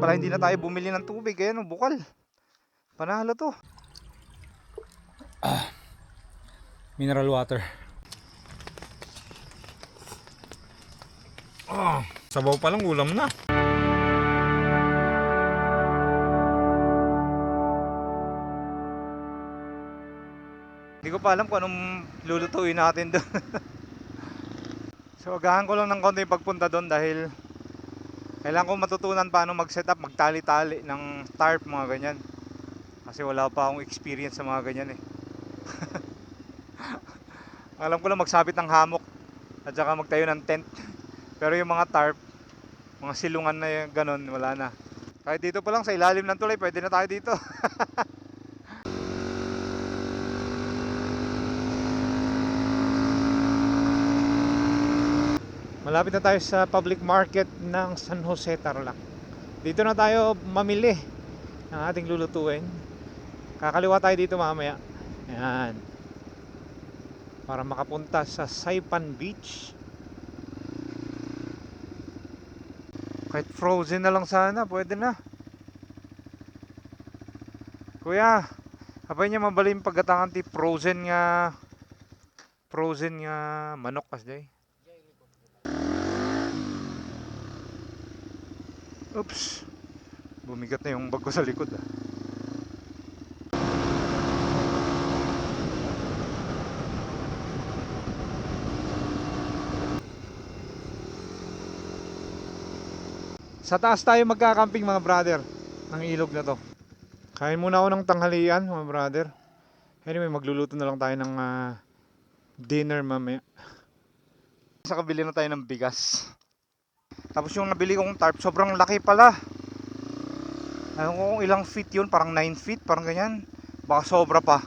pala hindi na tayo bumili ng tubig. Ayan, oh, bukal. Panalo to. Mineral water. Ah, sabaw pa lang ulam na. Hindi ko pa alam kung anong lulutuin natin doon. so, agahan ko lang ng konti pagpunta doon dahil kailangan ko matutunan paano mag-setup, magtali-tali ng tarp, mga ganyan. Kasi wala pa akong experience sa mga ganyan eh. alam ko lang magsabit ng hammock at saka magtayo ng tent. Pero yung mga tarp, mga silungan na yung ganun, wala na. Kahit dito pa lang sa ilalim ng tulay, pwede na tayo dito. Malapit na tayo sa public market ng San Jose, Tarlac. Dito na tayo mamili ng ating lulutuin. Kakaliwa tayo dito mamaya. Ayan. Para makapunta sa Saipan Beach. Kahit frozen na lang sana, pwede na. Kuya, apay niya mabalim pagkatangan ti frozen nga frozen nga manok kasday. Oops. Bumigat na yung bag ko sa likod ah. Sa taas tayo magkakamping mga brother ng ilog na to. Kain muna ako ng tanghalian mga brother. Anyway, magluluto na lang tayo ng ah, dinner mamaya. Sa kabili na tayo ng bigas. Tapos yung nabili kong tarp, sobrang laki pala. Ayaw ko kung ilang feet yun, parang 9 feet, parang ganyan. Baka sobra pa.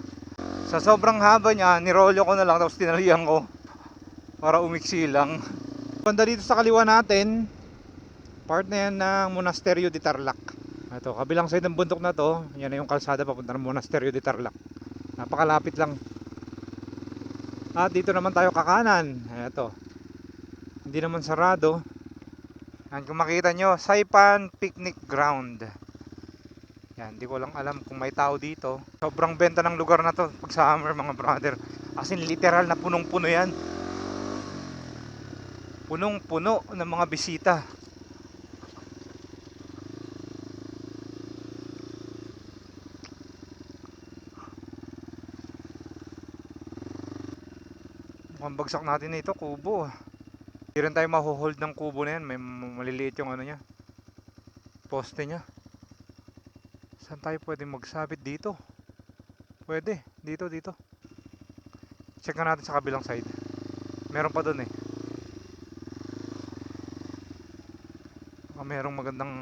Sa sobrang haba niya, nirolyo ko na lang, tapos tinalihan ko. Para umiksi lang. Banda dito sa kaliwa natin, part na yan ng Monasterio de Tarlac. Ito, kabilang side ng bundok na to, yan na yung kalsada papunta ng Monasterio de Tarlac. Napakalapit lang. At dito naman tayo kakanan. Ito. Hindi naman sarado. Yan, kung makita nyo, Saipan Picnic Ground. Yan, di ko lang alam kung may tao dito. Sobrang benta ng lugar na to pag summer mga brother. As in literal na punong-puno yan. Punong-puno ng mga bisita. Mukhang bagsak natin ito, kubo. Hindi rin tayo mahuhold ng kubo na yan. May maliliit yung ano niya. Poste niya. Saan tayo pwede magsabit dito? Pwede. Dito, dito. Check na natin sa kabilang side. Meron pa dun eh. Baka merong magandang...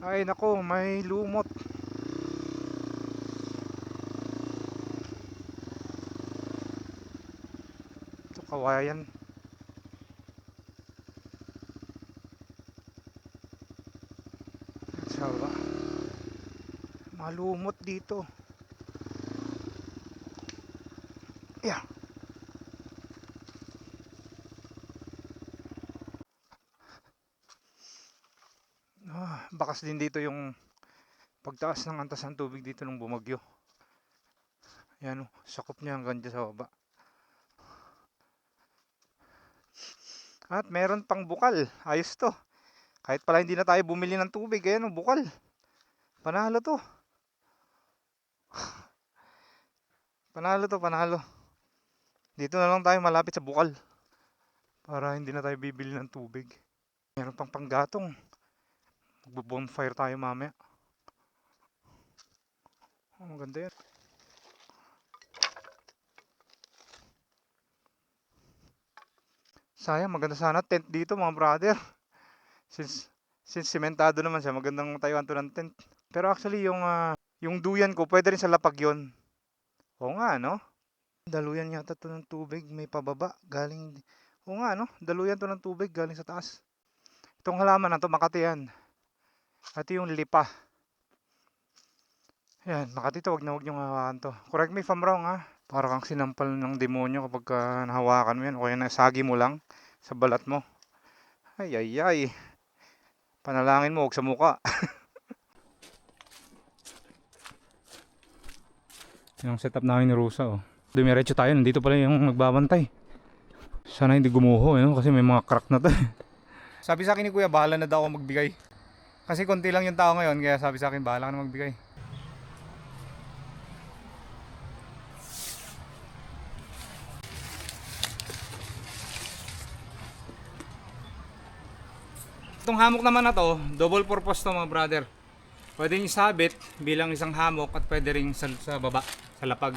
Ay nako, may lumot. Kawayan. Malumot dito. Yeah. Ah, bakas din dito yung pagtaas ng antas ng tubig dito nung bumagyo. Yan oh, sakop niya hanggang dyan sa baba. At meron pang bukal. Ayos to. Kahit pala hindi na tayo bumili ng tubig, ayan oh, bukal. Panalo to. Panalo to, panalo. Dito na lang tayo malapit sa bukal. Para hindi na tayo bibili ng tubig. Meron pang panggatong. Magbo-bonfire tayo mamaya. Oh, maganda yan. Sayang, maganda sana tent dito mga brother. Since since sementado naman siya, magandang tayuan to ng tent. Pero actually yung ah, yung duyan ko, pwede rin sa lapag yon. Oo nga, no? Daluyan yata to ng tubig, may pababa, galing... Oo nga, no? Daluyan to ng tubig, galing sa taas. Itong halaman na to, Makati yan. Ito yung lipa. Yan, Makati to, wag na wag niyong hawakan to. Correct me if I'm wrong, ha? Para kang sinampal ng demonyo kapag ka nahawakan mo yan. O kaya nasagi mo lang sa balat mo. Ay, ay, ay. Panalangin mo, huwag sa muka. Yung setup namin ni Rusa oh. Dumiretso tayo, nandito pala yung nagbabantay. Sana hindi gumuho eh, no? kasi may mga crack na to. Sabi sa akin ni Kuya, bahala na daw ako magbigay. Kasi konti lang yung tao ngayon, kaya sabi sa akin, bahala ka na magbigay. Itong hamok naman na to, double purpose to mga brother. Pwede nyo isabit bilang isang hamok at pwede rin sa, sa baba, sa lapag.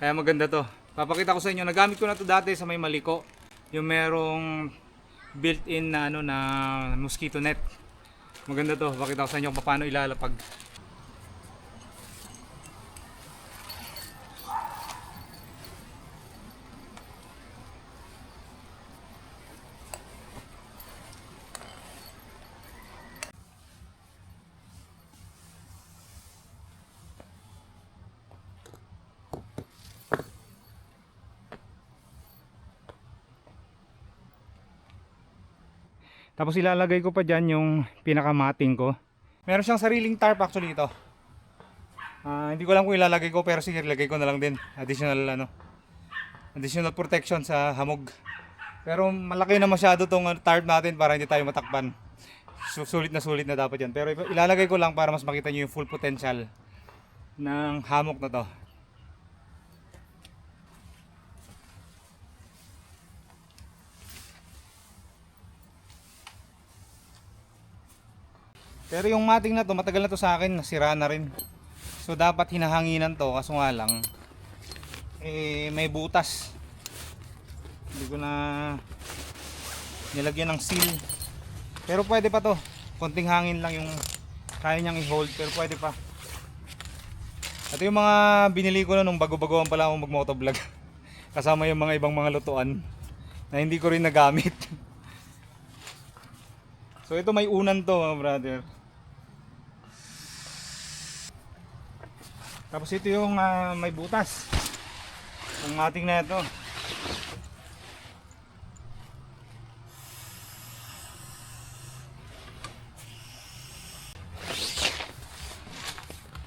Kaya maganda to. Papakita ko sa inyo, nagamit ko na to dati sa may maliko. Yung merong built-in na ano na mosquito net. Maganda to. Pakita ko sa inyo kung paano ilalapag. Tapos ilalagay ko pa dyan yung pinakamating ko. Meron siyang sariling tarp actually ito. Ah, hindi ko alam kung ilalagay ko pero sige ilagay ko na lang din. Additional ano. Additional protection sa hamog. Pero malaki na masyado tong ah, tarp natin para hindi tayo matakpan. Su- Sulit na sulit na dapat yan. Pero ilalagay ko lang para mas makita nyo yung full potential ng hamok na to. Pero yung mating na to, matagal na to sa akin, nasira na rin. So dapat hinahanginan to, kaso nga lang, eh, may butas. Hindi ko na nilagyan ng seal. Pero pwede pa to. Konting hangin lang yung kaya niyang i-hold, pero pwede pa. Ito yung mga binili ko na nung bago-bagoan pala akong mag-motovlog. Kasama yung mga ibang mga lutuan na hindi ko rin nagamit. so ito may unan to mga brother. Tapos ito yung ah, may butas. Ang ating na ito.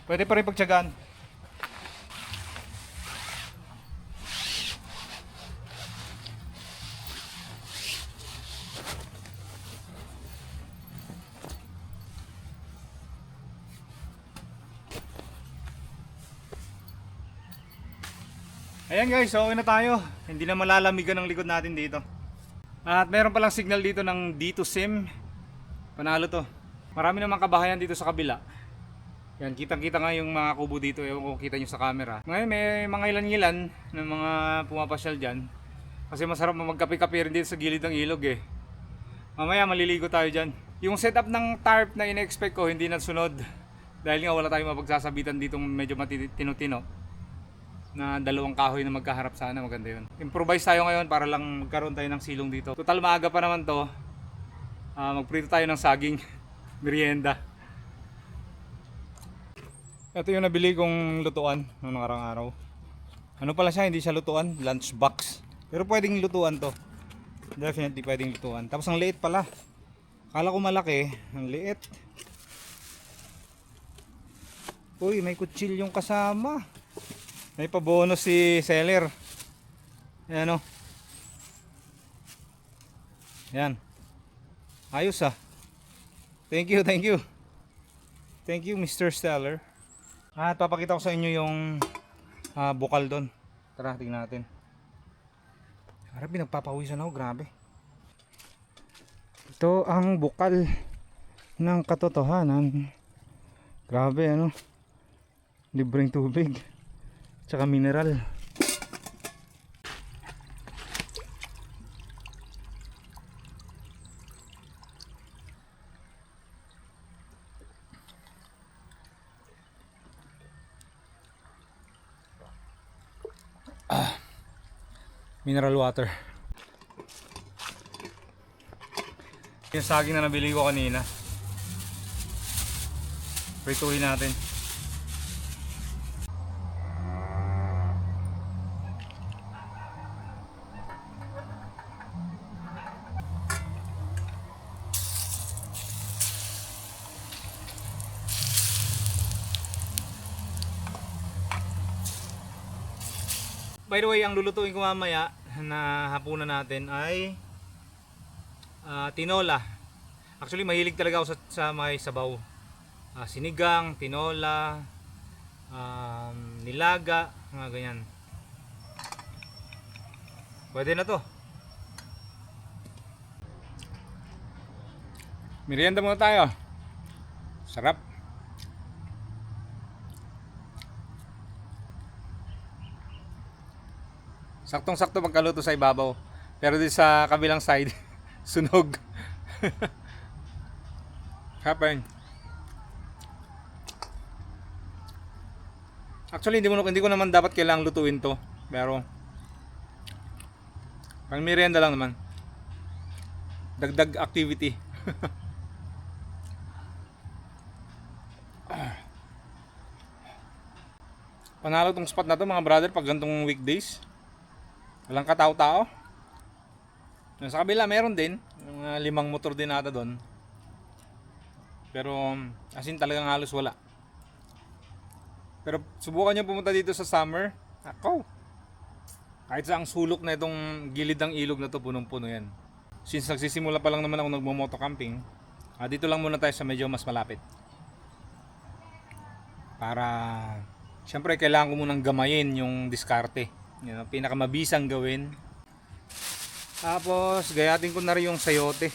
Pwede pa rin pagtsagaan. Ayan guys, okay na tayo. Hindi na malalamigan ang likod natin dito. At meron palang signal dito ng D2 SIM. Panalo to. Marami namang kabahayan dito sa kabila. Yan, kitang-kita nga yung mga kubo dito. Ewan ko kita nyo sa camera. Ngayon, may mga ilan-ilan ng mga pumapasyal dyan. Kasi masarap magkape-kape rin dito sa gilid ng ilog eh. Mamaya maliligo tayo dyan. Yung setup ng tarp na in-expect ko, hindi nasunod. Dahil nga wala tayong mapagsasabitan dito medyo matitino-tino na dalawang kahoy na magkaharap sana maganda yun. Improvise tayo ngayon para lang magkaroon tayo ng silong dito. Total maaga pa naman to. Ah, magprito tayo ng saging merienda. Ito yung nabili kong lutuan noong nakarang araw. Ano pala siya, hindi siya lutuan, lunch box. Pero pwedeng lutuan to. Definitely pwedeng lutuan. Tapos ang liit pala. Kala ko malaki, ang liit. Uy, may kutsilyong kasama. May pa-bonus si seller. Ayan o. Yan. Ayos ah. Thank you, thank you. Thank you, Mr. Seller. At papakita ko sa inyo yung ah, bukal doon. Tara, tingnan natin. Harap, pinagpapawisan ako, grabe. Ito ang bukal ng katotohanan. Grabe, ano? Libreng tubig. Tsaka mineral. Mineral water. Yung saging na nabili ko kanina. Prituhin natin. The way, ang lulutuin ko mamaya na hapunan natin ay ah, tinola. Actually, mahilig talaga ako sa, sa may sabaw. Ah, sinigang, tinola, um, nilaga, mga ganyan. Pwede na to. Merienda muna tayo. Sarap. Saktong-sakto magkaluto sa ibabaw. Pero di sa kabilang side, sunog. Happen. Actually, hindi, mo, hindi ko naman dapat kailangang lutuin to. Pero, pang merienda lang naman. Dagdag activity. Panalo tong spot na to mga brother pag gantong weekdays. Walang katao-tao. Yung Sa kabila meron din. Mga limang motor din ata doon. Pero as in talagang halos wala. Pero subukan nyo pumunta dito sa summer. Ako. Kahit sa ang sulok na itong gilid ng ilog na to punong-puno yan. Since nagsisimula pa lang naman ako nagmo-moto camping, ah, dito lang muna tayo sa medyo mas malapit. Para Siyempre, kailangan ko munang gamayin yung diskarte. Yan ang pinakamabisang gawin. Tapos, gayatin ko na rin yung sayote.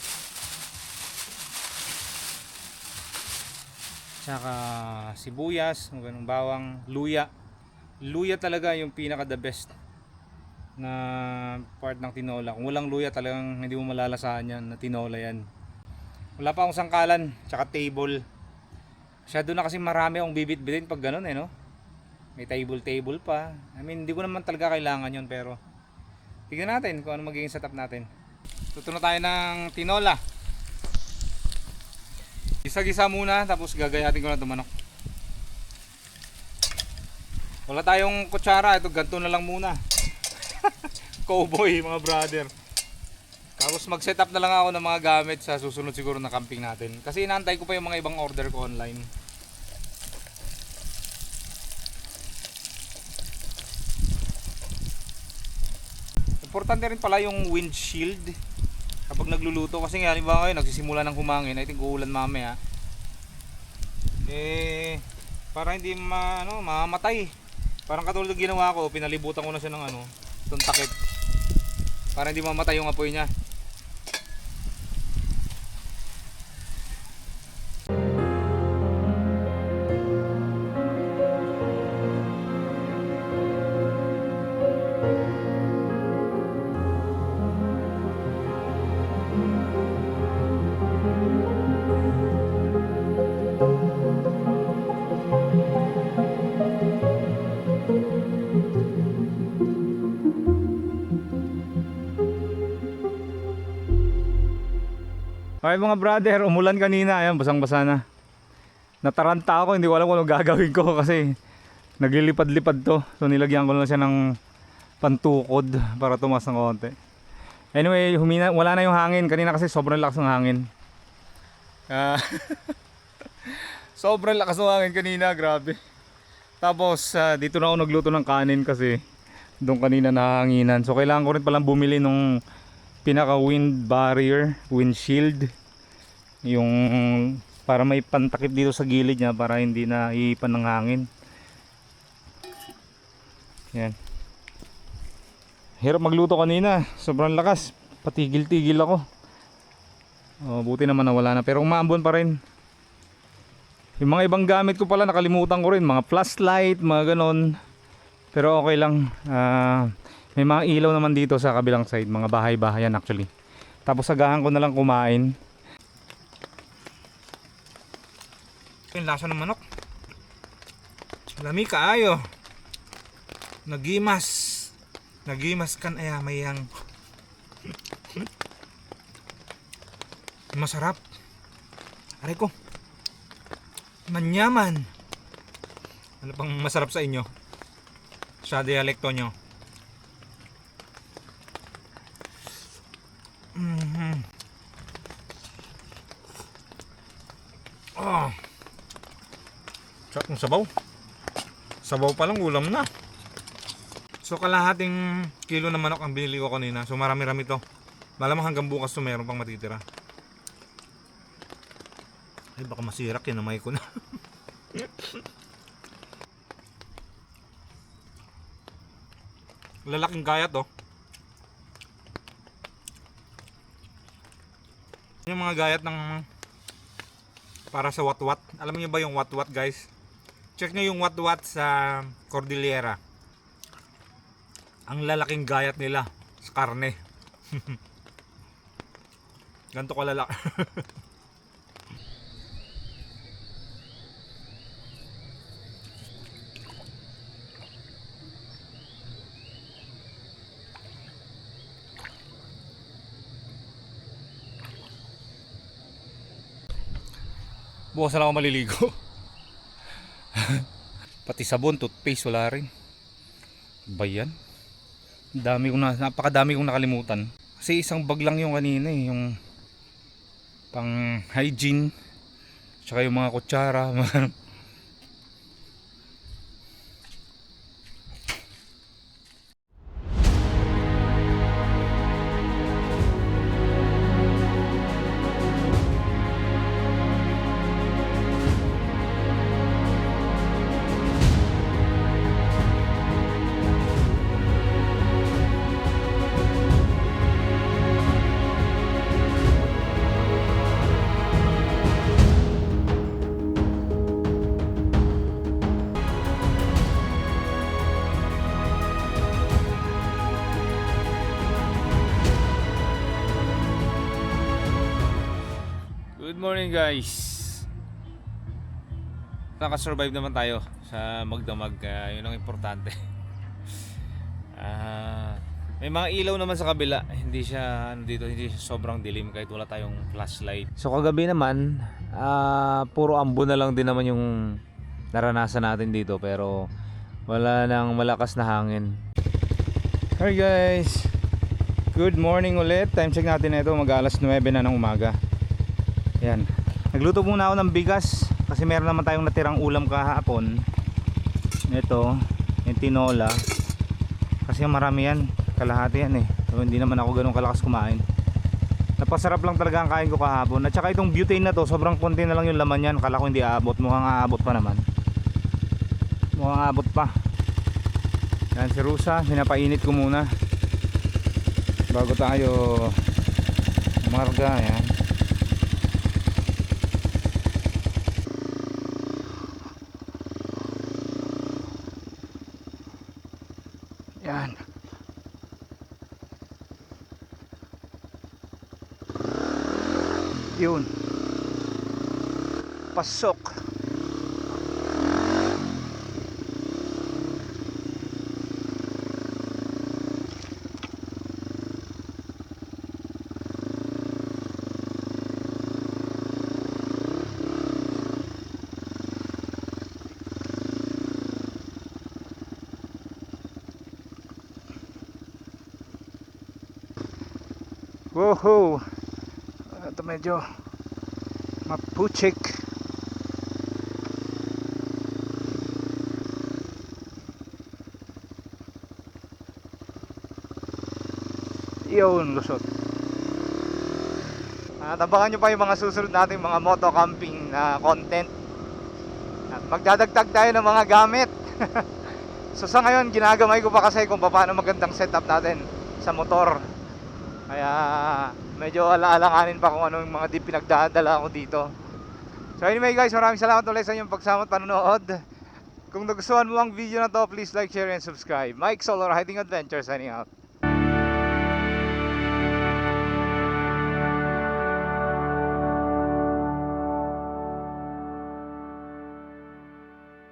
Tsaka sibuyas, mga ganung bawang, luya. Luya talaga yung pinaka the best na part ng tinola. Kung walang luya talagang hindi mo malalasahan yan na tinola yan. Wala pa akong sangkalan, tsaka table. Masyado na kasi marami akong bibit-bitin pag ganun eh no. May table-table pa. I mean, hindi ko naman talaga kailangan yon pero tignan natin kung ano magiging setup natin. Tuto na tayo ng tinola. Gisa-gisa muna tapos gagayatin ko na manok. Wala tayong kutsara, ito ganito na lang muna. Cowboy mga brother. Tapos mag-setup na lang ako ng mga gamit sa susunod siguro na camping natin. Kasi inaantay ko pa yung mga ibang order ko online. Importante rin pala yung windshield kapag nagluluto. Kasi nga halimbawa ngayon nagsisimula ng humangin. I think uulan mamaya. Eh para hindi ma, ano, mamamatay parang katulad ng ginawa ko pinalibutan ko na siya ng ano itong takip. Para hindi mamatay yung apoy niya Ay mga brother, umulan kanina, ayan, basang-basa na. Nataranta ako, hindi ko alam kung ano gagawin ko kasi naglilipad-lipad to. So nilagyan ko lang siya ng pantukod para tumas ng konti. Anyway, humina, wala na yung hangin. Kanina kasi sobrang lakas ng hangin. Ah, sobrang lakas ng hangin kanina, grabe. Tapos ah, dito na ako nagluto ng kanin kasi doon kanina nahanginan. So kailangan ko rin palang bumili nung pinaka wind barrier, windshield. Yung para may pantakip dito sa gilid niya para hindi na iipan ng hangin. Yan. Hirap magluto kanina, sobrang lakas. Patigil-tigil ako. Oh, buti naman nawala na pero umaambon pa rin. Yung mga ibang gamit ko pala nakalimutan ko rin, mga flashlight, mga ganon. Pero okay lang. Ah, may mga ilaw naman dito sa kabilang side, mga bahay-bahayan actually. Tapos sagahan ko na lang kumain. Yung lasa ng manok. Lami kaayo. Nagimas. Nagimas kan aya mayang. Masarap. Aray ko. Manyaman. Ano pang masarap sa inyo? Sa dialekto nyo? Mhm. Ah. Sarap ng sabaw. Sabaw pa lang ulam na. So kalahating kilo na manok ang binili ko kanina. So marami-rami to. Malamang hanggang bukas to meron pang matitira. Ay baka masira kinamay ko na. Lalaking kaya to. Yung mga gayat ng para sa watwat. Alam niyo ba yung watwat guys? Check nyo yung watwat sa Cordillera. Ang lalaking gayat nila sa karne. Ganto kalala. Bukas na ako maliligo. Pati sabon, toothpaste, wala rin. Ba? Dami kong na, napakadami kong nakalimutan. Kasi isang bag lang yung kanina eh, yung pang hygiene, tsaka yung mga kutsara, Morning guys Nakasurvive naman tayo sa magdamag kaya yun ang importante Ah, May mga ilaw naman sa kabila Hindi siya ano dito hindi siya sobrang dilim kahit wala tayong flashlight So kagabi naman, ah, puro ambo na lang din naman yung naranasan natin dito pero wala nang malakas na hangin. Hi guys! Good morning ulit. Time check natin ito mag alas 9 na ng umaga. Yan. Nagluto muna ako ng bigas kasi meron naman tayong natirang ulam kahapon. Ito, yung tinola. Kasi marami yan. Kalahati yan eh. So, hindi naman ako ganun kalakas kumain. Napasarap lang talaga ang kain ko kahapon. At saka itong butane na to, sobrang konti na lang yung laman yan. Kala ko hindi aabot. Mukhang aabot pa naman. Mukhang aabot pa. Yan si Rusa, pinapainit ko muna. Bago tayo umarga. Yan. Yan. Yun. Pasok. Woohoo! Ito medyo mapuchik. Yun, lusot. At abangan nyo pa yung mga susunod nating mga moto camping na content. At magdadagdag tayo ng mga gamit. so sa ngayon, ginagamay ko pa kasi kung paano magandang setup natin sa motor. Kaya medyo alaalanganin pa kung ano yung mga di pinagdadala ko dito. So anyway guys, maraming salamat ulit sa inyong pagsama at panonood. Kung nagustuhan mo ang video na to, please like, share, and subscribe. Mike Solar Hiking Adventure signing out.